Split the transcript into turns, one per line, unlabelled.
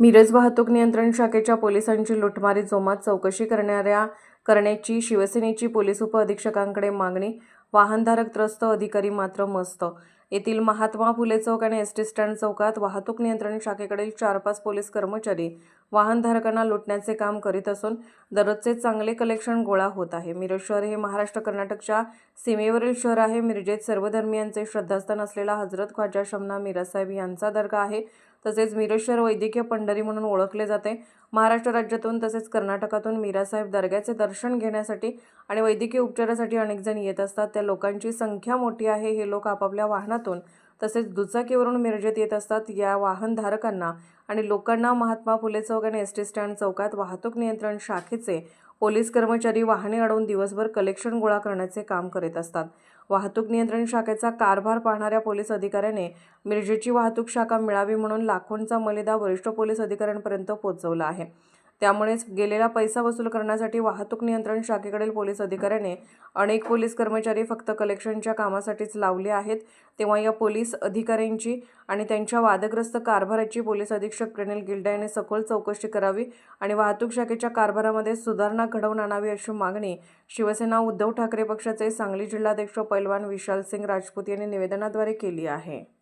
मिरज वाहतूक नियंत्रण शाखेच्या पोलिसांची लुटमारी जोमात चौकशी करणाऱ्या करण्याची शिवसेनेची पोलीस उपअधीक्षकांकडे मागणी वाहनधारक त्रस्त अधिकारी मात्र मस्त. येथील महात्मा फुले चौक आणि एस टी स्टँड चौकात वाहतूक नियंत्रण शाखेकडील चार पाच पोलीस कर्मचारी वाहनधारकांना लुटण्याचे काम करीत असून दररोजचे चांगले कलेक्शन गोळा होत आहे. मिरज शहर हे महाराष्ट्र कर्नाटकच्या सीमेवरील शहर आहे. मिरजेत सर्वधर्मियांचे श्रद्धास्थान असलेला हजरत ख्वाजा शमना मिरासाहेब यांचा दर्गा आहे. तसेच मिरेश्वर वैद्यकीय पंढरी म्हणून ओळखले जाते. महाराष्ट्र राज्यातून तसेच कर्नाटकातून मीरासाहेब दर्ग्याचे दर्शन घेण्यासाठी आणि वैद्यकीय उपचारासाठी अनेक जण येत असतात. त्या लोकांची संख्या मोठी आहे. हे लोक आपापल्या वाहनातून तसेच दुचाकीवरून मिरजेत येत असतात. या वाहनधारकांना आणि लोकांना महात्मा फुले चौक आणि एस टी स्टँड चौकात वाहतूक नियंत्रण शाखेचे पोलीस कर्मचारी वाहने अडवून दिवसभर कलेक्शन गोळा करण्याचे काम करीत असतात. वाहतूक नियंत्रण शाखेचा कारभार पाहणाऱ्या पोलीस अधिकाऱ्याने मिरजेची वाहतूक शाखा मिळावी म्हणून लाखोंचा मलिदा वरिष्ठ पोलीस अधिकाऱ्यांपर्यंत पोहोचवला आहे. त्यामुळेच गेलेला पैसा वसूल करण्यासाठी वाहतूक नियंत्रण शाखेकडील पोलीस अधिकाऱ्याने अनेक पोलीस कर्मचारी फक्त कलेक्शनच्या कामासाठीच लावले आहेत. तेव्हा या पोलीस अधिकाऱ्यांची आणि त्यांच्या वादग्रस्त कारभाराची पोलीस अधीक्षक प्रणिल गिल्डा यांनी सखोल चौकशी करावी आणि वाहतूक शाखेच्या कारभारामध्ये सुधारणा घडवून आणावी अशी मागणी शिवसेना उद्धव ठाकरे पक्षाचे सांगली जिल्हाध्यक्ष पैलवान विशाल सिंग राजपूत यांनी निवेदनाद्वारे केली आहे.